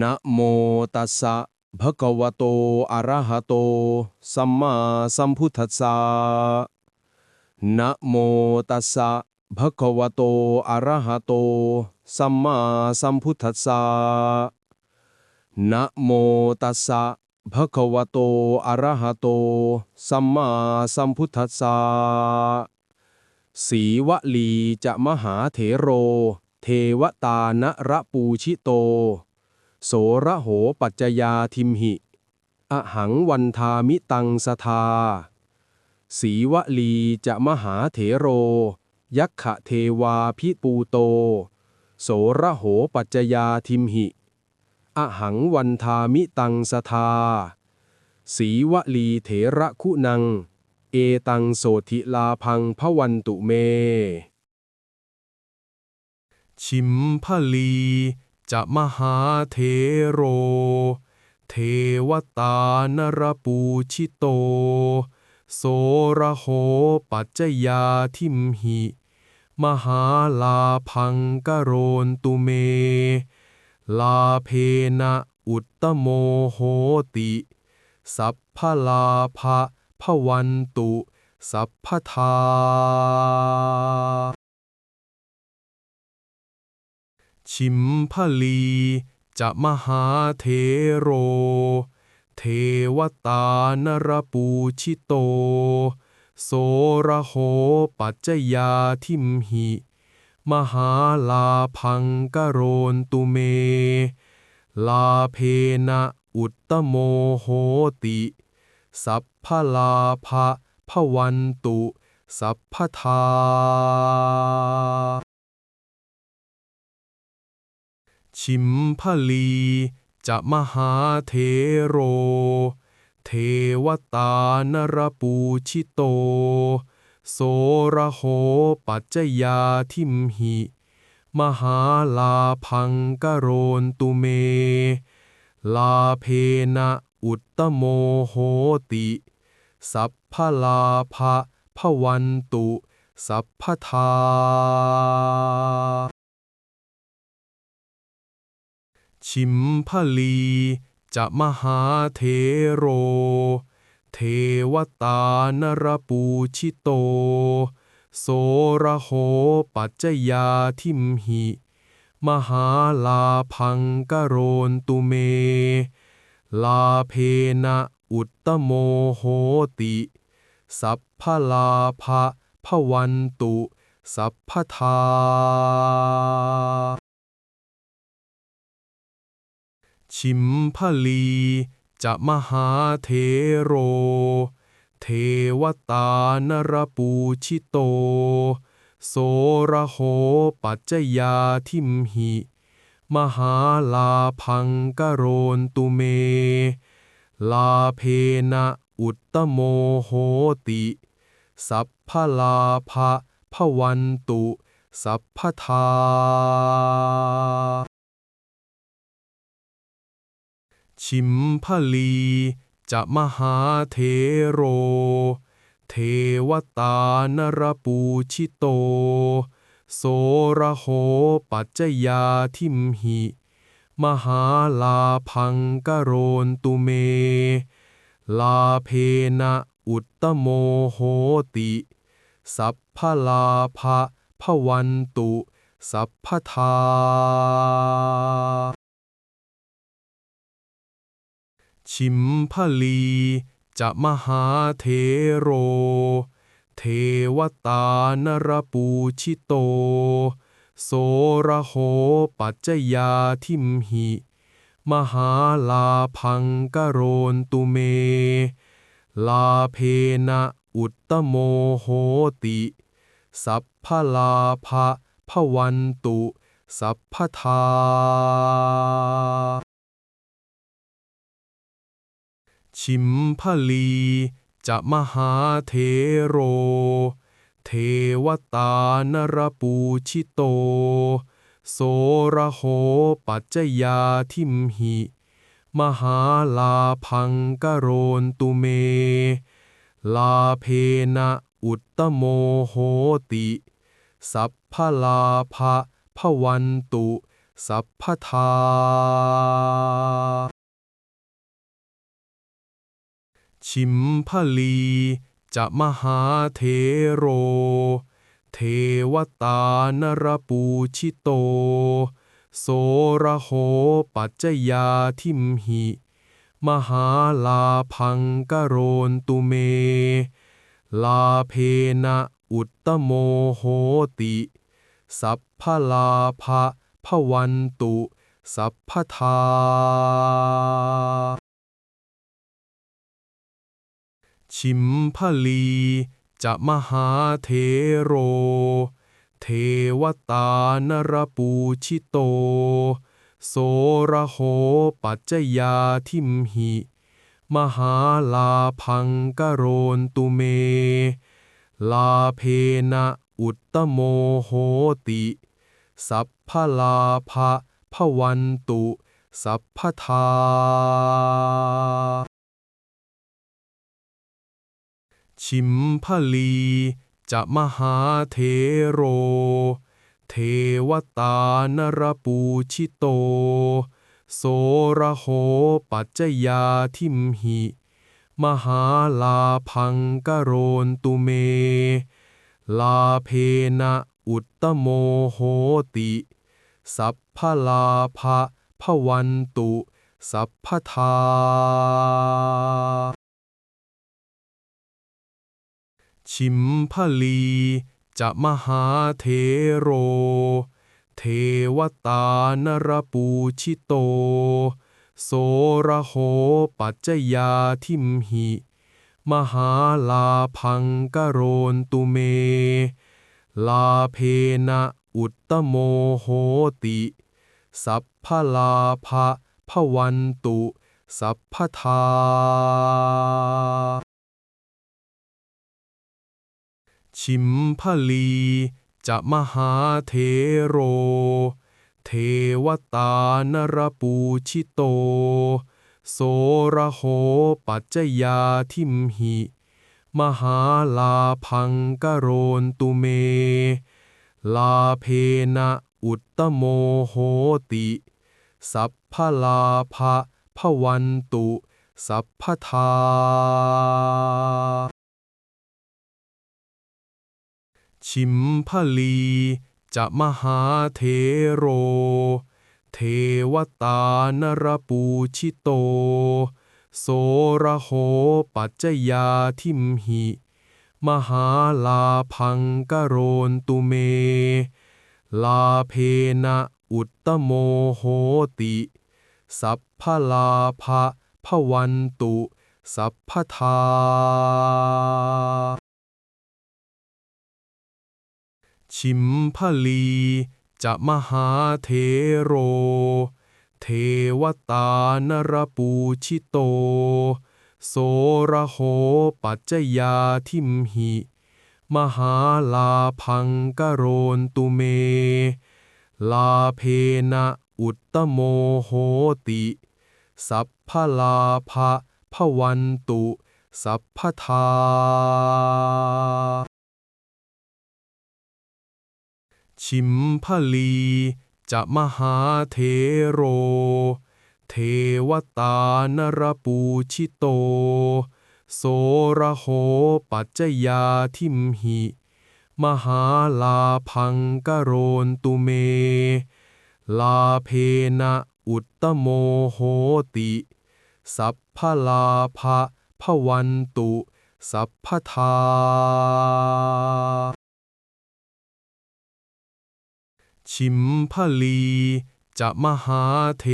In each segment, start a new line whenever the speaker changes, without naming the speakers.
นะโมตัสสะภะคะวะโต อะระหะโต สัมมาสัมพุทธัสสะนะโมตัสสะภะคะวะโต อะระหะโต สัมมาสัมพุทธัสสะนะโมตัสสะภะคะวะโต อะระหะโต สัมมาสัมพุทธัสสะสีวลีจะมหาเถโร เทวตานระปูชิโต โสระโหปัจจยาทิมหิ อหังวันทามิตังสทา สีวลีจะมหาเถโร ยักขะเทวาพิปูโต โสระโหปัจจยาทิมหิ อหังวันทามิตังสทา สีวลีเถระคุณัง เอตังโสธิลาพังพะวันตุเม
ชิมพลี จะมหาเทโร เทวตานรปูชิโต โสระโหปัจจยาทิมหิ มหาลาพังกโรนตุเม ลาเพนะอุตตโมโหติ สัพพลาภะพวันตุ สัพพทา ชิมพลี จะมหาเทโร เทวตานรปูชิโต โสระโหปัจจยาทิมหิ มหาลาพังกโรนตุเม ลาเพนะอุตตโมโหติ สัพพลาภะพวันตุ สัพพทา ชิมพลี จะมหาเทโร เทวตานรปูชิโต โสระโหปัจจยาทิมหิ มหาลาพังกโรนตุเม ลาเพนะอุตตโมโหติ สัพพลาภะพวันตุ สัพพทา ชิมพลี จะมหาเทโร เทวตานรปูชิโต โสระโหปัจจยาทิมหิ มหาลาพังกโรนตุเม ลาเพนะอุตตโมโหติ สัพพลาภะพวันตุ สัพพทา ชิมพลี จะมหาเทโร เทวตานรปูชิโต โสระโหปัจจยาทิมหิ มหาลาพังกโรนตุเม ลาเพนะอุตตโมโหติ สัพพลาภะพวันตุ สัพพทา ชิมพลี จะมหาเทโร เทวตานรปูชิโต โสระโหปัจจยาทิมหิ มหาลาพังกโรนตุเม ลาเพนะอุตตโมโหติ สัพพลาภะพวันตุ สัพพทา ชิมพลี จะมหาเทโร เทวตานรปูชิโต โสระโหปัจจยาทิมหิ มหาลาพังกโรนตุเม ลาเพนะอุตตโมโหติ สัพพลาภะพวันตุ สัพพทา ชิมพลี จะมหาเทโร เทวตานรปูชิโต โสระโหปัจจยาทิมหิ มหาลาพังกโรนตุเม ลาเพนะอุตตโมโหติ สัพพลาภะพวันตุ สัพพทา ชิมพลี จะมหาเทโร เทวตานรปูชิโต โสระโหปัจจยาทิมหิ มหาลาพังกโรนตุเม ลาเพนะอุตตโมโหติ สัพพลาภะพวันตุ สัพพทา ชิมพลี จะมหาเทโร เทวตานรปูชิโต โสระโหปัจจยาทิมหิ มหาลาพังกโรนตุเม ลาเพนะอุตตโมโหติ สัพพลาภะพวันตุ สัพพทา ชิมพลี จะมหาเทโร เทวตานรปูชิโต โสระโหปัจจยาทิมหิ มหาลาพังกโรนตุเม ลาเพนะอุตตโมโหติ สัพพลาภะพวันตุ สัพพทา ชิมพลี จะมหาเทโร เทวตานรปูชิโต โสระโหปัจจยาทิมหิ มหาลาพังกโรนตุเม ลาเพนะอุตตโมโหติ สัพพลาภะพวันตุ สัพพทา ชิมพลี จะมหาเทโร เทวตานรปูชิโต โสระโหปัจจยาทิมหิ มหาลาพังกโรนตุเม ลาเพนะอุตตโมโหติ สัพพลาภะพวันตุ สัพพทา ชิมพลี จะมหาเทโร เทวตานรปูชิโต โสระโหปัจจยาทิมหิ มหาลาพังกโรนตุเม ลาเพนะอุตตโมโหติ สัพพลาภะพวันตุ สัพพทา ชิมพลี จะมหาเทโร เทวตานรปูชิโต โสระโหปัจจยาทิมหิ มหาลาพังกโรนตุเม ลาเพนะอุตตโมโหติ สัพพลาภะพวันตุ สัพพทา ชิมพลี จะมหาเทโร เทวตานรปูชิโต โสระโหปัจจยาทิมหิ มหาลาพังกโรนตุเม ลาเพนะอุตตโมโหติ สัพพลาภะพวันตุ สัพพทา ชิมพลี จะมหาเท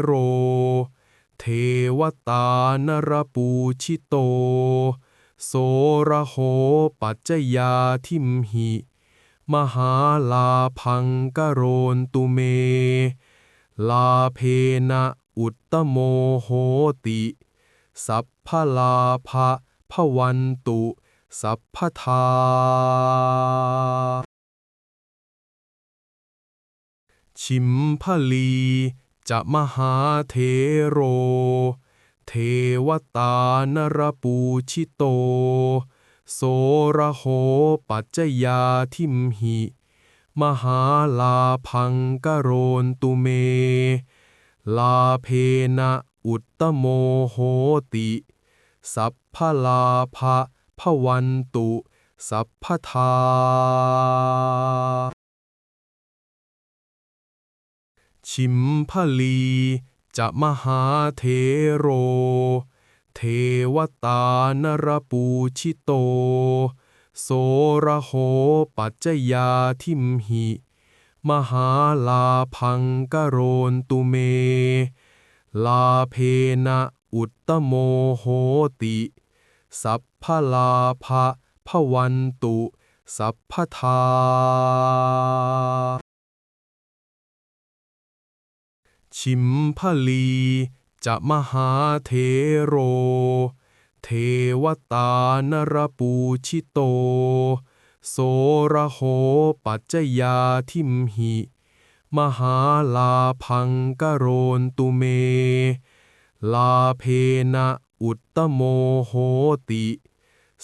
โร เทวตานรปูชิโต โสระโหปัจจยาทิมหิ มหาลาพังกโรนตุเม ลาเพนะอุตตโมโหติ สัพพลาภะพวันตุ สัพพทา ชิมพลี จะมหาเทโร เทวตานรปูชิโต โสระโหปัจจยาทิมหิ มหาลาพังกโรนตุเม ลาเพนะอุตตโมโหติ สัพพลาภะพวันตุ สัพพทา ชิมพลี จะมหาเทโร เทวตานรปูชิโต โสระโหปัจจยาทิมหิ มหาลาพังกโรนตุเม ลาเพนะอุตตโมโหติ สัพพลาภะพวันตุ สัพพทา ชิมพลี จะมหาเทโร เทวตานรปูชิโต โสระโหปัจจยาทิมหิ มหาลาพังกโรนตุเม ลาเพนะอุตตโมโหติ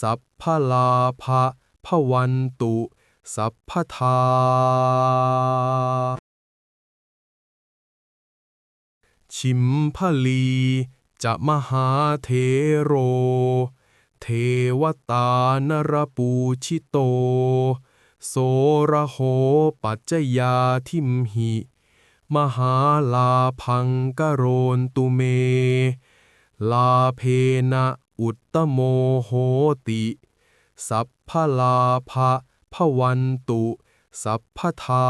สัพพลาภะพวันตุ สัพพทา ชิมพลี จะมหาเทโร เทวตานรปูชิโต โสระโหปัจจยาทิมหิ มหาลาพังกโรนตุเม ลาเพนะอุตตโมโหติ สัพพลาภะพวันตุ สัพพทา